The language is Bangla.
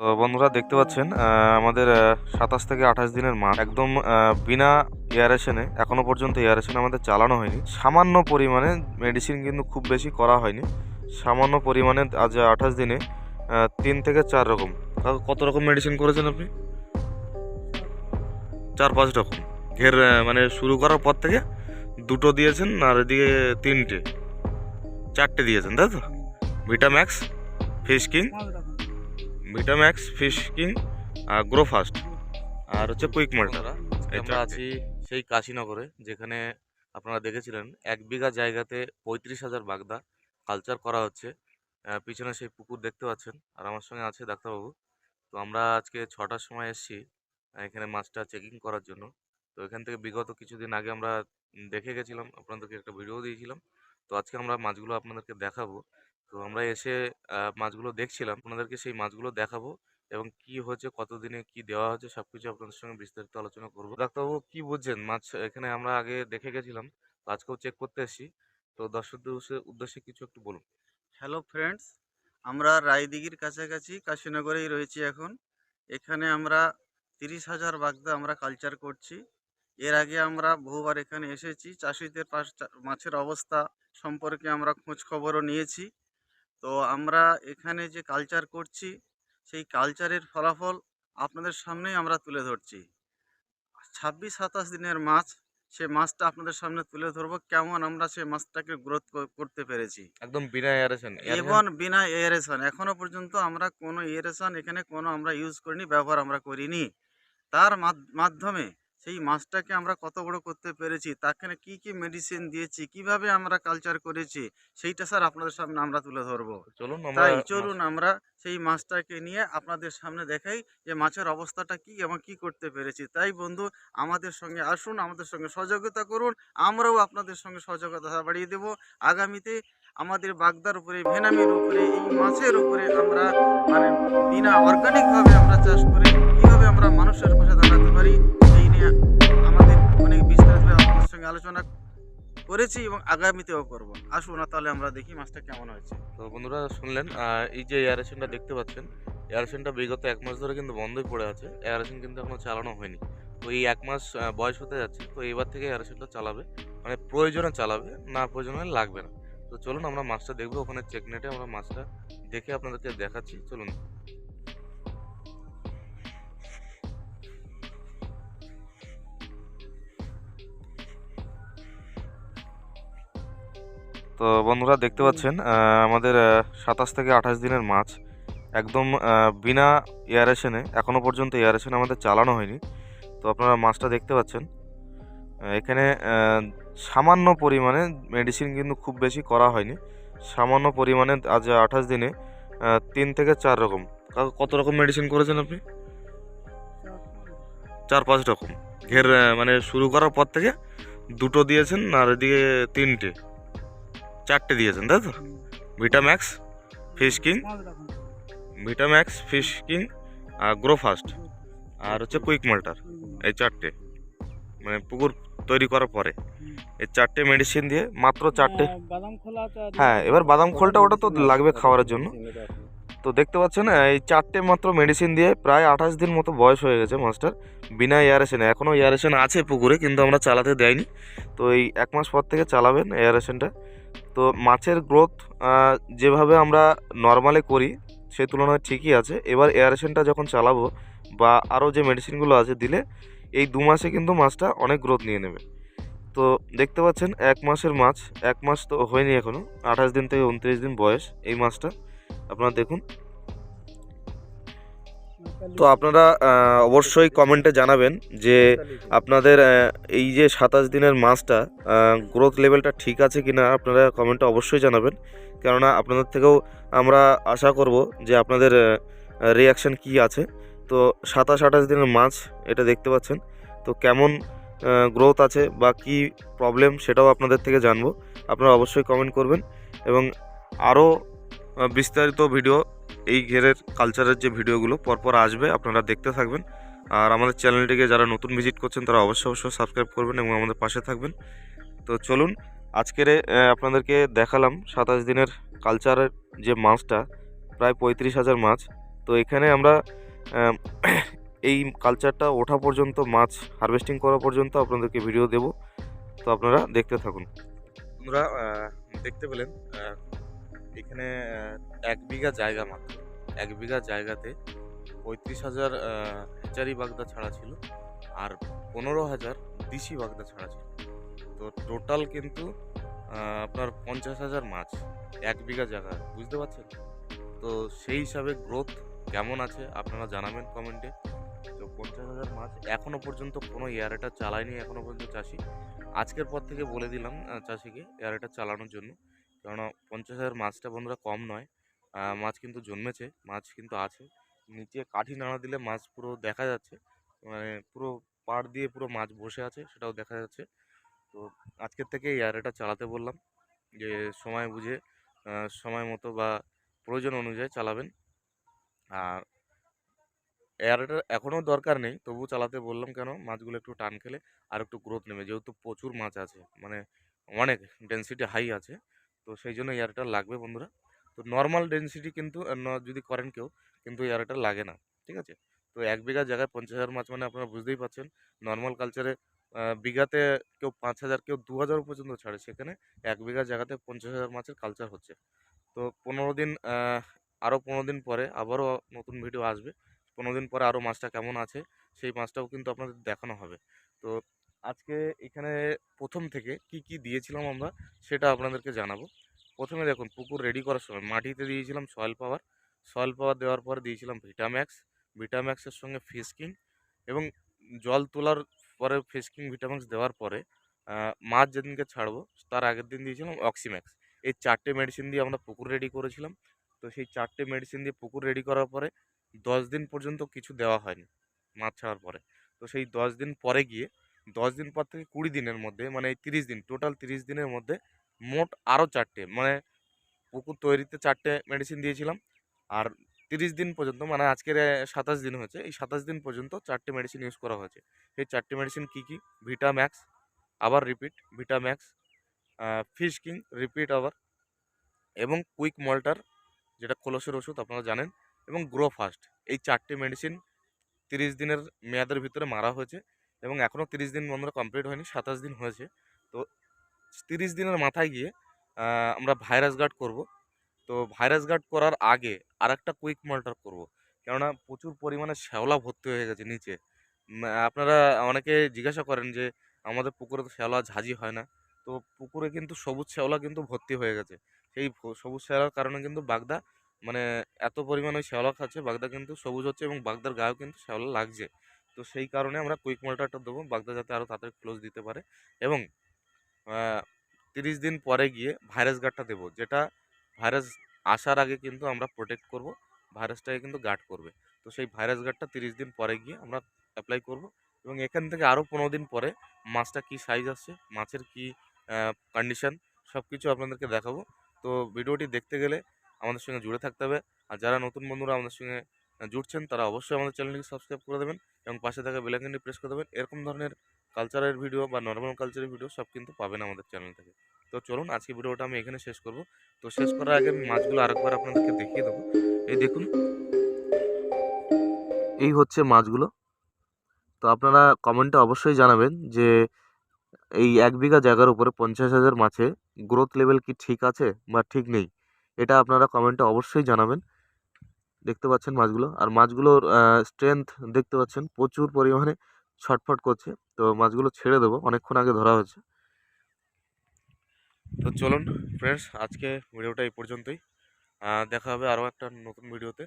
বন্ধুরা দেখতে পাচ্ছেন আমাদের সাতাশ থেকে আঠাশ দিনের মাছ একদম বিনা এয়ারেশনে এখনও পর্যন্ত এয়ারেশন আমাদের চালানো হয়নি। সামান্য পরিমাণে মেডিসিন কিন্তু খুব বেশি করা হয়নি। সামান্য পরিমাণে আজ আঠাশ দিনে তিন থেকে চার রকম। কত রকম মেডিসিন করেছেন আপনি? চার পাঁচ রকম। ঘের মানে শুরু করার পর থেকে দুটো দিয়েছেন আর এদিকে তিনটে। চারটে দিয়েছেন, তাই তো? Vitamax fish king Vitamax fish king আর গ্রো ফাস্ট আর হচ্ছে কুইক মাল্টার আমরা আছি সেই কাশীনগরে যেখানে আপনারা দেখেছিলেন এক বিঘা জায়গাতে পঁয়ত্রিশ হাজার বাগদা কালচার করা হচ্ছে। পিছনে সেই পুকুর দেখতে পাচ্ছেন আর আমার সঙ্গে আছে ডাক্তারবাবু। তো আমরা আজকে ছটার সময় এসেছি এখানে মাছটা চেকিং করার জন্য। তো এখান থেকে বিগত কিছুদিন আগে আমরা দেখে গেছিলাম আপনাদেরকে একটা ভিডিও দিয়েছিলাম। তো আজকে আমরা মাছগুলো আপনাদেরকে দেখাবো। তো আমরা এসে মাছগুলো দেখছিলাম। আপনাদেরকে সেই মাছগুলো দেখাবো এবং কি হচ্ছে কতদিনে কি দেওয়া হচ্ছে সবকিছু আপনাদের সঙ্গে বিস্তারিত আলোচনা করব। ডাক্তারবাবু, কি বুঝছেন? মাছ এখানে আমরা আগে দেখে গেছিলাম আজকেও চেক করতে এসেছি। তো দর্শকদের উদ্দেশ্যে- কিছু একটু বলুন। হ্যালো ফ্রেন্ডস আমরা রায়দিঘির কাছাকাছি কাশীনগরেই রয়েছি এখন। এখানে আমরা তিরিশ হাজার বাগদা আমরা কালচার করছি। এর আগে আমরা বহুবার এখানে এসেছি। চাষিদের পাশ মাছের অবস্থা সম্পর্কে আমরা খোঁজ খবরও নিয়েছি। তো আমরা এখানে যে কালচার করছি সেই কালচারের ফলাফল আপনাদের সামনেই আমরা তুলে ধরছি। ছাব্বিশ সাতাশ দিনের মাছ সে মাছটা আপনাদের সামনে তুলে ধরবো কেমন আমরা সে মাছটাকে গ্রোথ করতে পেরেছি। একদম বিনা এয়ারেশন এবং বিনা এয়ারেশন এখনও পর্যন্ত আমরা কোনো এয়ারেশন এখানে কোনো আমরা ইউজ করিনি ব্যবহার আমরা করিনি। তার মাধ- মাধ্যমে সেই মাছটাকে আমরা কত বড় করতে পেরেছি তাকে কি কি মেডিসিন দিয়েছি কীভাবে আমরা কালচার করেছি সেইটা স্যার আপনাদের সামনে আমরা তুলে ধরবো। চলুন আমরা তাই চলুন আমরা সেই মাছটাকে নিয়ে আপনাদের সামনে দেখাই যে মাছের অবস্থাটা কি এবং কি করতে পেরেছি। তাই বন্ধু আমাদের সঙ্গে আসুন আমাদের সঙ্গে সহযোগিতা করুন আমরাও আপনাদের সঙ্গে সহযোগিতা বাড়িয়ে দেব। আগামীতে আমাদের বাগদার উপরে ভেনামির উপরে এই মাছের উপরে আমরা মানে বিনা অর্গানিকভাবে আমরা চাষ করে কীভাবে আমরা মানুষের পাশে দাঁড়াতে পারি নিয়ে আমাদের অনেক বিস্তারিতভাবে আপনাদের সঙ্গে আলোচনা করেছি এবং আগামীতেও করব। আসুন না তাহলে আমরা দেখি মাছটা কেমন হয়েছে। তো বন্ধুরা শুনলেন এই যে এয়ারেশনটা দেখতে পাচ্ছেন এয়ারেশনটা বিগত এক মাস ধরে কিন্তু বন্ধই পড়ে আছে এয়ারেশন কিন্তু এখনও চালানো হয়নি। তো এই এক মাস বয়স হতে যাচ্ছে, তো এবার থেকে এয়ারেশনটা চালাবে মানে প্রয়োজনে চালাবে, না প্রয়োজনে লাগবে না। তো চলুন আমরা মাছটা দেখব, ওখানে চেক নেটে আমরা মাছটা দেখে আপনাদেরকে দেখাচ্ছি, চলুন। তো বন্ধুরা দেখতে পাচ্ছেন আমাদের সাতাশ থেকে আঠাশ দিনের মাছ একদম বিনা এয়ারেশনে এখনও পর্যন্ত এয়ারেশন আমাদের চালানো হয়নি। তো আপনারা মাছটা দেখতে পাচ্ছেন এখানে সামান্য পরিমাণে মেডিসিন কিন্তু খুব বেশি করা হয়নি। সামান্য পরিমাণে আজ আঠাশ দিনে তিন থেকে চার রকম। কত রকম মেডিসিন করেছেন আপনি? চার পাঁচ রকম। ঘের মানে শুরু করার পর থেকে দুটো দিয়েছেন আর এদিকে তিনটে। চারটে দিয়েছেন তাই তো? Vitamax fish king Vitamax fish king আর গ্রো ফাস্ট আর হচ্ছে কুইক মাল্টার এই চারটে। মানে পুকুর তৈরি করার পরে। এই চারটে মেডিসিন দিয়ে মাত্র চারটে। বাদাম খোলা হ্যাঁ এবার বাদাম খোলটা ওটা তো লাগবে খাওয়ার জন্য। তো দেখতে পাচ্ছেন এই চারটে মাত্র মেডিসিন দিয়ে প্রায় আঠাশ দিন মতো বয়স হয়ে গেছে মাস্টার বিনা এয়ারেশনে এখনও এয়ারেশন আছে পুকুরে কিন্তু আমরা চালাতে দেয়নি। তো এই এক মাস পর থেকে চালাবেন এয়ারেশনটা তো মাছের গ্রোথ যেভাবে আমরা নর্মালে করি, সে তুলনায় ঠিকই আছে। এবার এয়ারেশনটা যখন চালাবো বা আরও যে মেডিসিনগুলো আছে দিলে, এই দু মাসে কিন্তু মাছটা অনেক গ্রোথ নিয়ে নেবে। তো দেখতে পাচ্ছেন, এক মাসের মাছ, এক মাস তো হয়নি এখনও আঠাশ দিন থেকে উনত্রিশ দিন বয়স এই মাছটা। আপনারা দেখুন তো আপনারা অবশ্যই কমেন্টে জানাবেন যে আপনাদের এই যে সাতাশ দিনের মাছটা গ্রোথ লেভেলটা ঠিক আছে কি না আপনারা কমেন্টে অবশ্যই জানাবেন। কেননা আপনাদের থেকেও আমরা আশা করব যে আপনাদের রিয়াকশান কি আছে। তো সাতাশ, আঠাশ দিনের মাছ এটা দেখতে পাচ্ছেন। তো কেমন গ্রোথ আছে বা কি প্রবলেম সেটাও আপনাদের থেকে জানব। আপনারা অবশ্যই কমেন্ট করবেন এবং আরও বিস্তারিত ভিডিও, এই ঘেরের কালচারের যে ভিডিওগুলো, পরপর আসবে, আপনারা দেখতে থাকবেন। আর আমাদের চ্যানেলটিকে যারা নতুন ভিজিট করছেন, তারা অবশ্যই অবশ্যই সাবস্ক্রাইব করবেন এবং আমাদের পাশে থাকবেন। তো চলুন, আজকের আপনাদেরকে দেখালাম সাতাশ দিনের কালচারের যে মাছটা, প্রায় পঁয়ত্রিশ হাজার মাছ। তো এখানে আমরা এই কালচারটা ওঠা পর্যন্ত, মাছ হারভেস্টিং করা পর্যন্ত আপনাদেরকে ভিডিও দেব। তো আপনারা দেখতে থাকুন। আমরা দেখতে পেলেন এখানে এক বিঘা জায়গা মাত্র। এক বিঘা জায়গাতে পঁয়ত্রিশ হাজার হেচারি বাগদা ছাড়া ছিল আর পনেরো হাজার দিশি বাগদা ছাড়া ছিল। তো টোটাল কিন্তু আপনার পঞ্চাশ হাজার মাছ এক বিঘা জায়গা, বুঝতে পারছেন? তো সেই হিসাবে গ্রোথ কেমন আছে আপনারা জানাবেন কমেন্টে তো পঞ্চাশ হাজার মাছ এখনও পর্যন্ত কোনো এয়ারেটা চালায়নি এখনও পর্যন্ত চাষি। আজকের পর থেকে বলে দিলাম চাষিকে এয়ারেটা চালানোর জন্য। কেননা পঞ্চাশ হাজার মাছটা বন্ধুরা কম নয়। মাছ কিন্তু জন্মেছে, মাছ কিন্তু আছে। নিচে কাঠি নাড়া দিলে মাছ পুরো দেখা যাচ্ছে। মানে পুরো পাড় দিয়ে পুরো মাছ বসে আছে, সেটাও দেখা যাচ্ছে। তো আজকের থেকে এয়ারেটা চালাতে বললাম। যে সময় বুঝে সময় মতো বা প্রয়োজন অনুযায়ী চালাবেন। আর এয়ারটা এখনও দরকার নেই, তবু চালাতে বললাম কেন, মাছগুলো একটু টান খেলে আর একটু গ্রোথ নেবে। যেহেতু প্রচুর মাছ আছে মানে অনেক ডেন্সিটি হাই আছে। তো সেই জন্য এয়ারটা লাগবে বন্ধুরা। তো নর্মাল ডেন্সিটি কিন্তু যদি করেন কেউ, কিন্তু এয়ারটা লাগে না, ঠিক আছে? তো এক বিঘা জায়গায় পঞ্চাশ হাজার মাছ মানে আপনারা বুঝতেই পারছেন নর্মাল কালচারে বিঘাতে কেউ পাঁচ হাজার, কেউ দু হাজার পর্যন্ত ছাড়ে। সেখানে এক বিঘা জায়গাতে পঞ্চাশ হাজার মাছের কালচার হচ্ছে। তো পনেরো দিন আরও পনেরো দিন পরে আবারও নতুন ভিডিও আসবে। পনেরো দিন পরে আরও মাছটা কেমন আছে, সেই মাছটাও কিন্তু আপনাদের দেখানো হবে। তো আজকে এখানে প্রথম থেকে কি কি দিয়েছিলাম আমরা সেটা আপনাদেরকে জানাব। প্রথমে দেখুন, পুকুর রেডি করার সময় মাটিতে দিয়েছিলাম সয়েল পাওয়ার সয়েল পাওয়ার দেওয়ার পরে দিয়েছিলাম ভিটাম্যাক্স ভিটাম্যাক্সের সঙ্গে ফিসকিং এবং জল তোলার পরে ফিসকিং ভিটাম্যাক্স দেওয়ার পরে মাছ যেদিনকে ছাড়বো তার আগের দিন দিয়েছিলাম অক্সিম্যাক্স এই চারটে মেডিসিন দিয়ে আমরা পুকুর রেডি করেছিলাম। তো সেই চারটে মেডিসিন দিয়ে পুকুর রেডি করার পরে দশ দিন পর্যন্ত কিছু দেওয়া হয়নি মাছ ছাড়ার পরে। তো সেই দশ দিন পরে গিয়ে দশ দিন পর থেকে কুড়ি দিনের মধ্যে মানে এই তিরিশ দিন টোটাল তিরিশ দিনের মধ্যে মোট আরও চারটে মানে পুকুর তৈরিতে চারটে মেডিসিন দিয়েছিলাম। আর তিরিশ দিন পর্যন্ত মানে আজকের সাতাশ দিন হয়েছে, এই সাতাশ দিন পর্যন্ত চারটে মেডিসিন ইউজ করা হয়েছে। এই চারটে মেডিসিন কী কী? ভিটাম্যাক্স আবার repeat Vitamax fish king repeat আবার, এবং কুইক মল্টার যেটা খোলসের ওষুধ, আপনারা জানেন, এবং গ্রো ফাস্ট এই চারটে মেডিসিন তিরিশ দিনের মেয়াদের ভিতরে মারা হয়েছে। এবং এখনও তিরিশ দিন বন্ধুরা কমপ্লিট হয়নি, সাতাশ দিন হয়েছে। তো তিরিশ দিনের মাথায় গিয়ে আমরা ভাইরাস গার্ড করব। তো ভাইরাস গার্ড করার আগে আর একটা কুইক মল্টার করব। কেননা প্রচুর পরিমাণে শ্যাওলা ভর্তি হয়ে গেছে নিচে। আপনারা অনেকে জিজ্ঞাসা করেন যে, আমাদের পুকুরে তো শ্যাওলা ঝাঁঝি হয় না? তো পুকুরে কিন্তু সবুজ শ্যাওলা কিন্তু ভর্তি হয়ে গেছে। সেই সবুজ শ্যাওলার কারণে কিন্তু বাগদা মানে এত পরিমাণে শ্যাওলা খাচ্ছে, বাগদা কিন্তু সবুজ হচ্ছে এবং বাগদার গায়েও কিন্তু শ্যাওলা লাগছে। তো সেই কারণে আমরা কুইক মল্টারটা দেবো। বাগদা যাতে আরও তাড়াতাড়ি ক্লোজ দিতে পারে এবং তিরিশ দিন পরে গিয়ে ভাইরাস গার্ডটা দেবো, যেটা ভাইরাস আসার আগে কিন্তু আমরা প্রোটেক্ট করব ভাইরাসটাকে কিন্তু গার্ড করবে। তো সেই ভাইরাস গার্ডটা তিরিশ দিন পরে গিয়ে আমরা অ্যাপ্লাই করব এবং এখান থেকে আরও পনেরো দিন পরে মাছটা কী সাইজ আসছে, মাছের কী কন্ডিশন সব কিছু আপনাদেরকে দেখাবো। তো ভিডিওটি দেখতে গেলে আমাদের সঙ্গে জুড়ে থাকতে হবে। আর যারা নতুন বন্ধুরা আমাদের সঙ্গে আহ, জুড়ছেন তারা অবশ্যই আমাদের চ্যানেলটিকে সাবস্ক্রাইব করে দেবেন এবং পাশে থাকা বেলাইকনটি প্রেস করে দেবেন। এরকম ধরনের কালচারের ভিডিও বা নর্মাল কালচারের ভিডিও সব কিন্তু পাবেন আমাদের চ্যানেল থেকে। তো চলুন আজকে ভিডিওটা আমি এখানে শেষ করব। তো শেষ করার আগে আমি মাছগুলো আরেকবার আপনাদেরকে দেখিয়ে দেবো। এই দেখুন। এই হচ্ছে মাছগুলো। তো আপনারা কমেন্টে অবশ্যই জানাবেন যে এই এক বিঘা জায়গার উপরে পঞ্চাশ হাজার মাছে গ্রোথ লেভেল কি ঠিক আছে বা ঠিক নেই? এটা আপনারা কমেন্টে অবশ্যই জানাবেন। দেখতে পাচ্ছেন মাছগুলো। আর মাছগুলোর স্ট্রেংথ দেখতে পাচ্ছেন প্রচুর পরিমাণে ছটফট করছে। তো মাছগুলো ছেড়ে দেবো, অনেকক্ষণ আগে ধরা হয়েছে। তো চলুন ফ্রেন্ডস আজকে ভিডিওটা এই পর্যন্তই। দেখা হবে আরও একটা নতুন ভিডিওতে